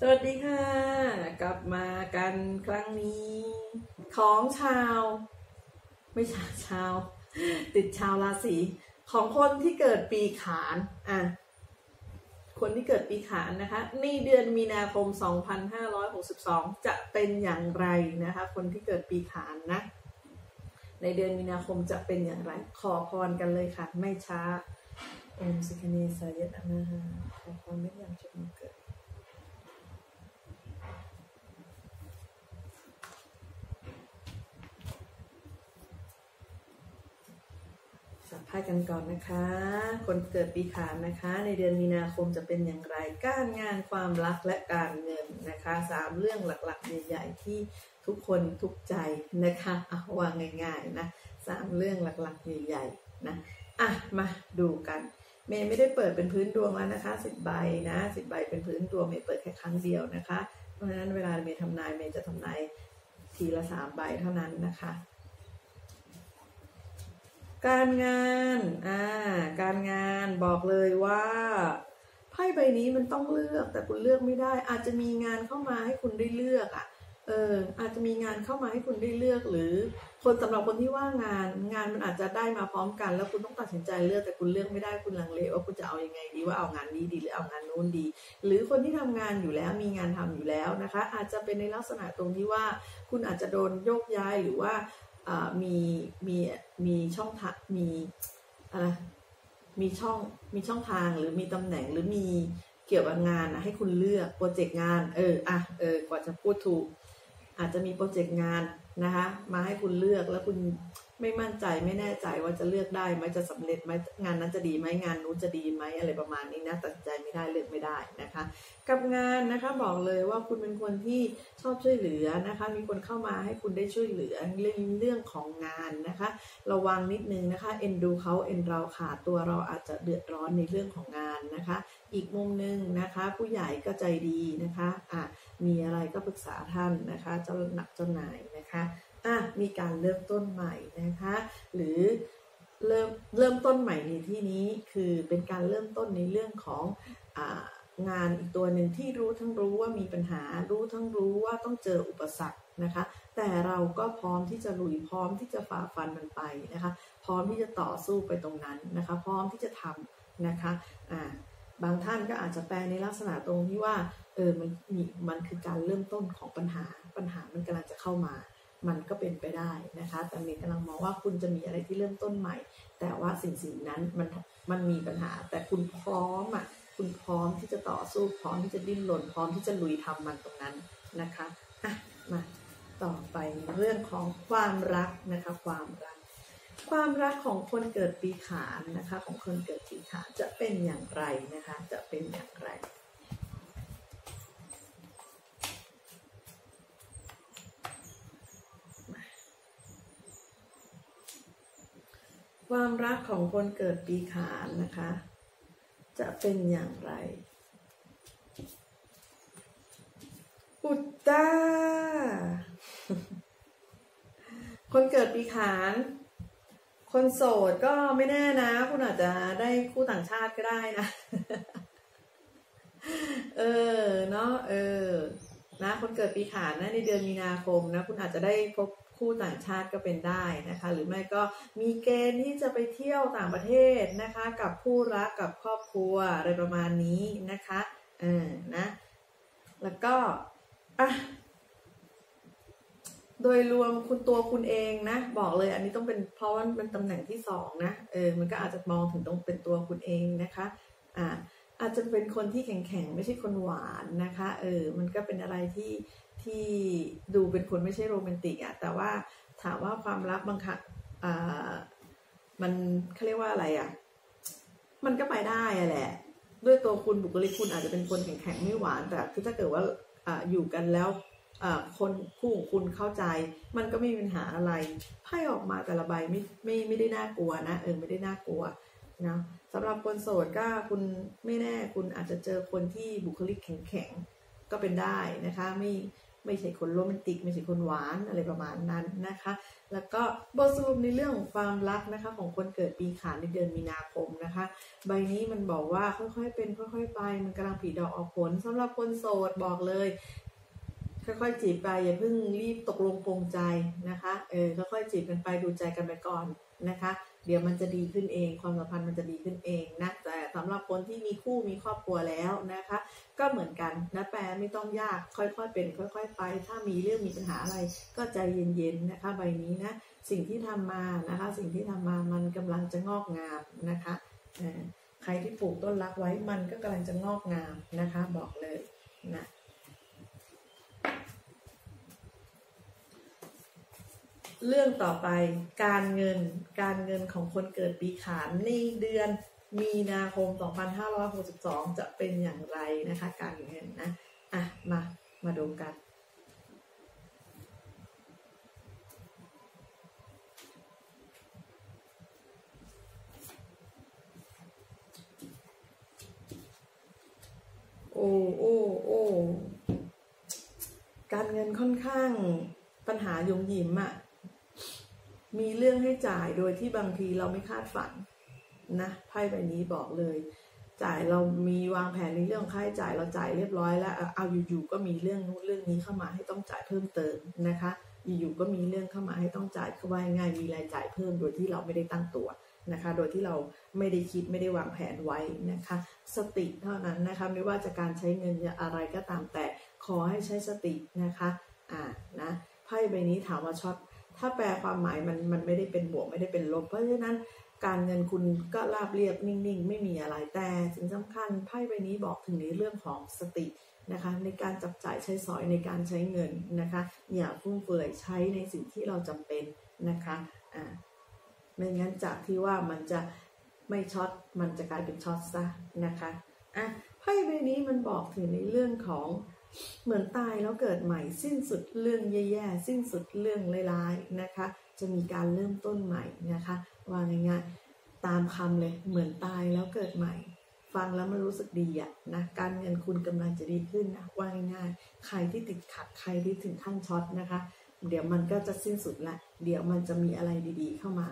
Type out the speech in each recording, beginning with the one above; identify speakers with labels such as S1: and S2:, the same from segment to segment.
S1: สวัสดีค่ะ กลับมากันครั้งนี้ ของชาว ไม่ใช่ชาว ติดชาวราศีของคนที่เกิดปีขานอะคนที่เกิดปีขานนะคะในเดือนมีนาคม 2562 จะเป็นอย่างไรนะคะ คนที่เกิดปีขานนะ ในเดือนมีนาคมจะเป็นอย่างไร ขอพรกันเลยค่ะ ไม่ช้าอมสิคเนสายตนะขอพรไม่ยังจะมาเกิด สัมภากันก่อนนะคะ คนเกิดปีขานนะคะ ในเดือนมีนาคมจะเป็นอย่างไร การงานความรักและการเงินนะคะสามเรื่องหลักๆใหญ่ๆที่ทุกคนทุกใจนะคะเอาวางง่ายๆนะสามเรื่องหลักๆใหญ่ๆนะอะมาดูกัน เมย์ไม่ได้เปิดเป็นพื้นดวงแล้วนะคะสิบใบนะสิบใบเป็นพื้นดวงเมย์เปิดแค่ครั้งเดียวนะคะ เพราะฉะนั้นเวลาเมย์ทำนายเมย์จะทำนายทีละสามใบเท่านั้นนะคะ การงานอ่าการงานบอกเลยว่าไพ่ใบนี้มันต้องเลือกแต่คุณเลือกไม่ได้ อาจจะมีงานเข้ามาให้คุณได้เลือกอะเอออาจจะมีงานเข้ามาให้คุณได้เลือกหรือ คนสำหรับคนที่ว่างงานงานมันอาจจะได้มาพร้อมกัน แล้วคุณต้องตัดสินใจเลือกแต่คุณเลือกไม่ได้คุณลังเลว่าคุณจะเอายังไงดีว่าเอางานนี้ดีหรือเอางานนู้นดี หรือคนที่ทำงานอยู่แล้วมีงานทำอยู่แล้วนะคะ อาจจะเป็นในลักษณะตรงที่ว่า คุณอาจจะโดนโยกย้ายหรือว่า มีมีมีช่องทางมีอะไรมีช่องมีช่องทางหรือมีตำแหน่งหรือมีเกี่ยวกับงานนะให้คุณเลือกโปรเจกต์งาน เอออะเออกว่าจะพูดถูก อาจจะมีโปรเจกต์งานนะคะ มาให้คุณเลือกแล้วคุณ ไม่มั่นใจไม่แน่ใจว่าจะเลือกได้ไหมจะสำเร็จไหมงานนั้นจะดีไหมงานนู้นจะดีไหมอะไรประมาณนี้นะตัดใจไม่ได้เลือกไม่ได้นะคะ กับงานนะคะบอกเลยว่าคุณเป็นคนที่ชอบช่วยเหลือนะคะ มีคนเข้ามาให้คุณได้ช่วยเหลือเรื่องเรื่องของงานนะคะ ระวังนิดนึงนะคะเอ็นดูเขาเอ็นเราขาดตัวเราอาจจะเดือดร้อนในเรื่องของงานนะคะ อีกมุมหนึ่งนะคะ ผู้ใหญ่ก็ใจดีนะคะอะมีอะไรก็ปรึกษาท่านนะคะ เจ้าหนักเจ้านายนะคะ อะมีการเริ่มต้นใหม่นะคะ หรือเริ่มเริ่มต้นใหม่ในที่นี้คือเป็นการเริ่มต้นในเรื่องของอ่างานอีกตัวหนึ่งที่รู้ทั้งรู้ว่ามีปัญหารู้ทั้งรู้ว่าต้องเจออุปสรรคนะคะ แต่เราก็พร้อมที่จะลุยพร้อมที่จะฝ่าฟันมันไปนะคะ พร้อมที่จะต่อสู้ไปตรงนั้นนะคะ พร้อมที่จะทำนะคะอ่าบางท่านก็อาจจะแปลในลักษณะตรงที่ว่าเออมันมีมันคือการเริ่มต้นของปัญหาปัญหามันกำลังจะเข้ามา มันก็เป็นไปได้นะคะ แต่เมย์กำลังมองว่าคุณจะมีอะไรที่เริ่มต้นใหม่ แต่ว่าสิ่งสิ่งนั้นมันมันมีปัญหา แต่คุณพร้อมอะคุณพร้อมที่จะต่อสู้พร้อมที่จะดิ้นรนพร้อมที่จะลุยทำมันตรงนั้นนะคะอะมาต่อไปเรื่องของความรักนะคะ ความรัก ความรักของคนเกิดปีขานนะคะ ของคนเกิดปีขานจะเป็นอย่างไรนะคะ จะเป็นอย่างไร ความรักของคนเกิดปีขานนะคะ จะเป็นอย่างไร อุตตาคนเกิดปีขาน คนโสดก็ไม่แน่นะ คุณอาจจะได้คู่ต่างชาติก็ได้นะ เออ เนาะเออ นะคนเกิดปีขานนะในเดือนมีนาคมนะคุณอาจจะได้พบคู่ต่างชาติก็เป็นได้นะคะ หรือไม่ก็มีเกณฑ์ที่จะไปเที่ยวต่างประเทศนะคะ กับคู่รักกับครอบครัวอะไรประมาณนี้นะคะเออนะ แล้วก็อะโดยรวมคุณตัวคุณเองนะ บอกเลยอันนี้ต้องเป็นเพราะว่ามันตำแหน่งที่สองนะเออมันก็อาจจะมองถึงตรงเป็นตัวคุณเองนะคะ อ่า อาจจะเป็นคนที่แข็งๆไม่ใช่คนหวานนะคะ เออ มันก็เป็นอะไรที่ที่ดูเป็นคนไม่ใช่โรแมนติกอะแต่ว่าถามว่าความรักบางครั้งอ่ามันเขาเรียกว่าอะไรอะมันก็ไปได้อะแหละ ด้วยตัวคุณบุคลิกคุณอาจจะเป็นคนแข็งๆไม่หวาน แต่คือถ้าเกิดว่าอ่าอยู่กันแล้วอ่าคนคู่ของคุณเข้าใจ มันก็ไม่มีปัญหาอะไรไพ่ออกมาแต่ละใบไม่ไม่ไม่ได้น่ากลัวนะเออไม่ได้น่ากลัว นะสำหรับคนโสดก็คุณไม่แน่คุณอาจจะเจอคนที่บุคลิกแข็งๆก็เป็นได้นะคะไม่ไม่ใช่คนโรแมนติก ไม่ใช่คนหวานอะไรประมาณนั้นนะคะ แล้วก็บทสรุปในเรื่องของความรักนะคะ ของคนเกิดปีขานในเดือนมีนาคมนะคะ ใบนี้มันบอกว่าค่อยๆเป็น ค่อยๆไป มันกำลังผีดอกออกผลสำหรับคนโสดบอกเลย ค่อยๆจีบไปอย่าเพิ่งรีบตกลงปรงใจนะคะเออค่อยๆจีบกันไปดูใจกันไปก่อนนะคะ เดี๋ยวมันจะดีขึ้นเอง ความสัมพันธ์มันจะดีขึ้นเองนะแต่สำหรับคนที่มีคู่มีครอบครัวแล้วนะคะ ก็เหมือนกันนะแปลไม่ต้องยากค่อยๆเป็น ค่อย ๆ ไป ถ้ามีเรื่องมีปัญหาอะไร ก็ใจเย็นๆนะคะ ใบนี้นะสิ่งที่ทำมานะคะ สิ่งที่ทำมามันกำลังจะงอกงามนะคะใครที่ปลูกต้นรักไว้มันก็กำลังจะงอกงามนะคะ บอกเลยนะ เรื่องต่อไปการเงินการเงินของคนเกิดปีขานในเดือนมีนาคม 2562 จะเป็นอย่างไรนะคะ การเงินนะอะมามาดูกันโอ้โอ้โอ้การเงินค่อนข้างปัญหายงยิมอะ มีเรื่องให้จ่ายโดยที่บางทีเราไม่คาดฝันนะไพ่ใบนี้บอกเลย จ่ายเรามีวางแผนในเรื่องค่าใช้จ่ายเราจ่ายเรียบร้อยแล้วเอาอยู่ๆก็มีเรื่องนู้นเรื่องนี้เข้ามาให้ต้องจ่ายเพิ่มเติมนะคะอยู่ๆก็มีเรื่องเข้ามาให้ต้องจ่ายคือว่าง่ายมีรายจ่ายเพิ่มโดยที่เราไม่ได้ตั้งตัวนะคะ โดยที่เราไม่ได้คิดไม่ได้วางแผนไว้นะคะ สติเท่านั้นนะคะไม่ว่าจะการใช้เงินอะไรก็ตามแต่ขอให้ใช้สตินะคะอ่านะไพ่ใบนี้ถามว่าช็อต ถ้าแปลความหมายมันมันไม่ได้เป็นบวกไม่ได้เป็นลบ เพราะฉะนั้นการเงินคุณก็ราบเรียบนิ่งๆ ไม่มีอะไรแต่สิ่งสำคัญไพ่ใบนี้บอกถึงในเรื่องของสตินะคะในการจับจ่ายใช้สอยในการใช้เงินนะคะอย่าฟุ่มเฟือยใช้ในสิ่งที่เราจำเป็นนะคะอ่าไม่งั้นจากที่ว่ามันจะไม่ช็อตมันจะกลายเป็นช็อตซะนะคะอะไพ่ใบนี้มันบอกถึงในเรื่องของ เหมือนตายแล้วเกิดใหม่สิ้นสุดเรื่องแย่ๆสิ้นสุดเรื่องร้ายๆนะคะ จะมีการเริ่มต้นใหม่นะคะว่าง่ายๆตามคำเลยเหมือนตายแล้วเกิดใหม่ ฟังแล้วมันรู้สึกดีอะนะการเงินคุณกำลังจะดีขึ้นนะว่าง่ายๆใครที่ติดขัดใครที่ถึงขั้นช็อตนะคะ เดี๋ยวมันก็จะสิ้นสุดละเดี๋ยวมันจะมีอะไรดีๆเข้ามา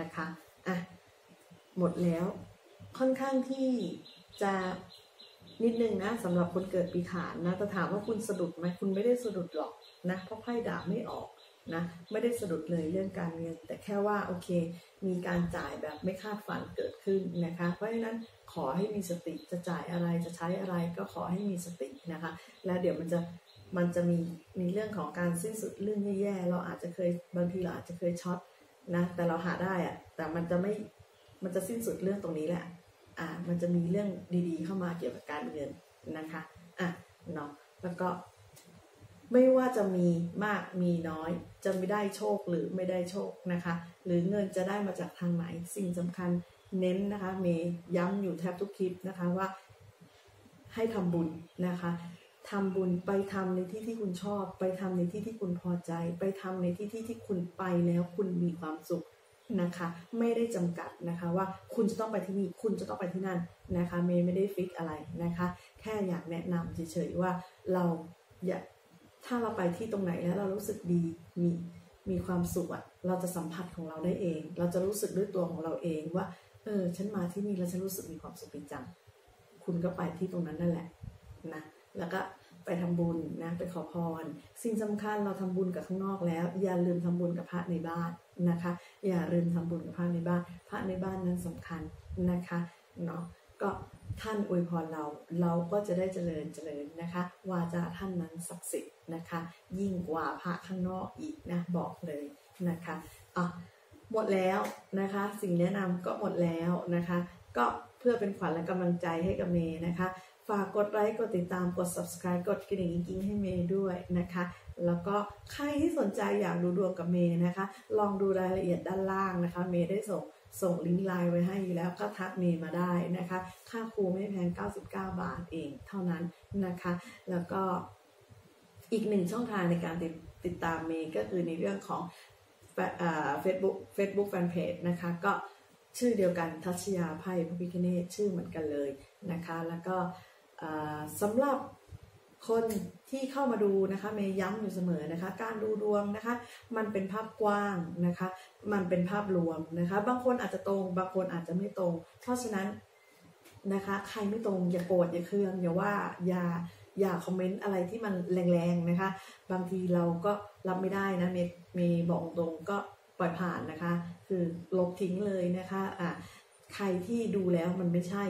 S1: นะคะอะหมดแล้วค่อนข้างที่จะ นิดนึงนะสำหรับคนเกิดปีขานนะแต่ถามว่าคุณสะดุดไหมคุณไม่ได้สะดุดหรอกนะเพราะไพ่ดาบไม่ออกนะไม่ได้สะดุดเลยเรื่องการเงิน แต่แค่ว่าโอเค มีการจ่ายแบบไม่คาดฝันเกิดขึ้นนะคะ เพราะฉะนั้นขอให้มีสติจะจ่ายอะไรจะใช้อะไรก็ขอให้มีสตินะคะ แล้วเดี๋ยวมันจะมันจะมีมีเรื่องของการสิ้นสุดเรื่องแย่ๆเราอาจจะเคยบางทีเราอาจจะเคยช็อตนะแต่เราหาได้อะแต่มันจะไม่มันจะสิ้นสุดเรื่องตรงนี้แหละ อ่ามันจะมีเรื่องดีๆ เข้ามาเกี่ยวกับการเงินนะคะอะเนาะแล้วก็ไม่ว่าจะมีมากมีน้อย จะไม่ได้โชคหรือไม่ได้โชคนะคะ หรือเงินจะได้มาจากทางไหนสิ่งสำคัญเน้นนะคะเมย์ย้ำอยู่แทบทุกคลิปนะคะว่า ให้ทำบุญนะคะทำบุญไปทำในที่ที่คุณชอบ ไปทำในที่ที่คุณพอใจ ไปทำในที่ที่ที่คุณไปแล้วคุณมีความสุข นะคะ ไม่ได้จำกัดนะคะว่าคุณจะต้องไปที่นี่คุณจะต้องไปที่นั่นนะคะเมย์ไม่ได้ฟิกอะไรนะคะ แค่อยากแนะนำเฉยๆว่าเราอยาถ้าเราไปที่ตรงไหนแล้วเรารู้สึกดีมีมีความสุขอะเราจะสัมผัสของเราได้เอง เราจะรู้สึกด้วยตัวของเราเองว่า เออ ฉันมาที่นี่แล้วฉันรู้สึกมีความสุขจริงจัง คุณก็ไปที่ตรงนั้นนั่นแหละนะ แล้วก็ไปทำบุญนะ ไปขอพร สิ่งสำคัญเราทำบุญกับข้างนอกแล้ว อย่าลืมทำบุญกับพระในบ้าน นะคะ อย่าลืมทำบุญกับพระในบ้าน พระในบ้านนั้นสำคัญนะคะเนาะก็ท่านอวยพรเราเราก็จะได้เจริญเจริญนะคะ วาจาท่านนั้นศักดิ์สิทธิ์นะคะ ยิ่งกว่าพระข้างนอกอีกนะบอกเลยนะคะอะหมดแล้วนะคะ สิ่งแนะนำก็หมดแล้วนะคะ ก็เพื่อเป็นขวัญและกำลังใจให้กับเมย์นะคะ ฝากกดไลค์กดติดตามกด subscribe กดกระดิ่งกิ้งให้เมย์ด้วยนะคะ แล้วก็ใครที่สนใจอยากดูดวงกับเมย์นะคะ ลองดูรายละเอียดด้านล่างนะคะ เมย์ได้ส่งส่งลิงก์ไลน์ไว้ให้แล้วก็ทักเมย์มาได้นะคะ ค่าครูไม่แพง 99 บาทเองเท่านั้นนะคะ แล้วก็อีกหนึ่งช่องทางในการติดติดตามเมย์ก็คือในเรื่องของเฟซบุ๊กเฟซบุ๊กแฟนเพจนะคะ ก็ชื่อเดียวกันทัชยาไพ่พระพิคเนตชื่อเหมือนกันเลยนะคะ แล้วก็สำหรับ คนที่เข้ามาดูนะคะเมย์ย้ำอยู่เสมอนะคะ การดูดวงนะคะ มันเป็นภาพกว้างนะคะ มันเป็นภาพรวมนะคะ บางคนอาจจะตรง บางคนอาจจะไม่ตรง เพราะฉะนั้นนะคะ ใครไม่ตรงอย่าโกรธอย่าเคืองอย่าว่าอย่าอย่าคอมเมนต์อะไรที่มันแรงๆนะคะ บางทีเราก็รับไม่ได้นะเมย์เมย์บอกตรงก็ปล่อยผ่านนะคะ คือลบทิ้งเลยนะคะอะใครที่ดูแล้วมันไม่ใช่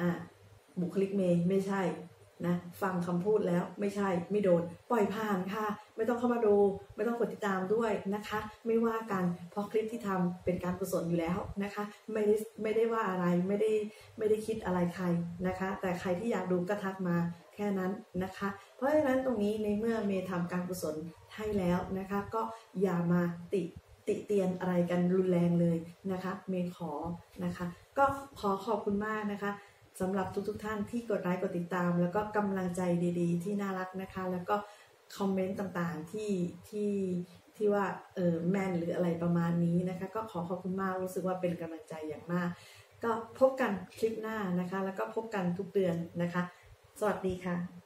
S1: อะบุคลิกเมย์ไม่ใช่ นะฟังคำพูดแล้วไม่ใช่ไม่โดน ปล่อยผ่านค่ะ ไม่ต้องเข้ามาดู ไม่ต้องกดติดตามด้วยนะคะ ไม่ว่ากันเพราะคลิปที่ทำเป็นการกุศลอยู่แล้วนะคะ ไม่ได้ไม่ได้ว่าอะไรไม่ได้ไม่ได้คิดอะไรใครนะคะ แต่ใครที่อยากดูก็ทักมาแค่นั้นนะคะ เพราะฉะนั้นตรงนี้ในเมื่อเมย์ทำการกุศลให้แล้วนะคะ ก็อย่ามาติติเตียนอะไรกันรุนแรงเลยนะคะ เมย์ขอนะคะ ก็ขอขอบคุณมากนะคะ สำหรับทุกๆทท่านที่กดไลค์กดติดตาม แล้วก็กำลังใจดีๆ ที่น่ารักนะคะ แล้วก็คอมเมนต์ต่างๆที่ที่ที่ว่าเออแมนหรืออะไรประมาณนี้นะคะ ก็ขอขอบคุณมากรู้สึกว่าเป็นกำลังใจอย่างมาก ก็พบกันคลิปหน้านะคะ แล้วก็พบกันทุกเดือนนะคะ สวัสดีค่ะ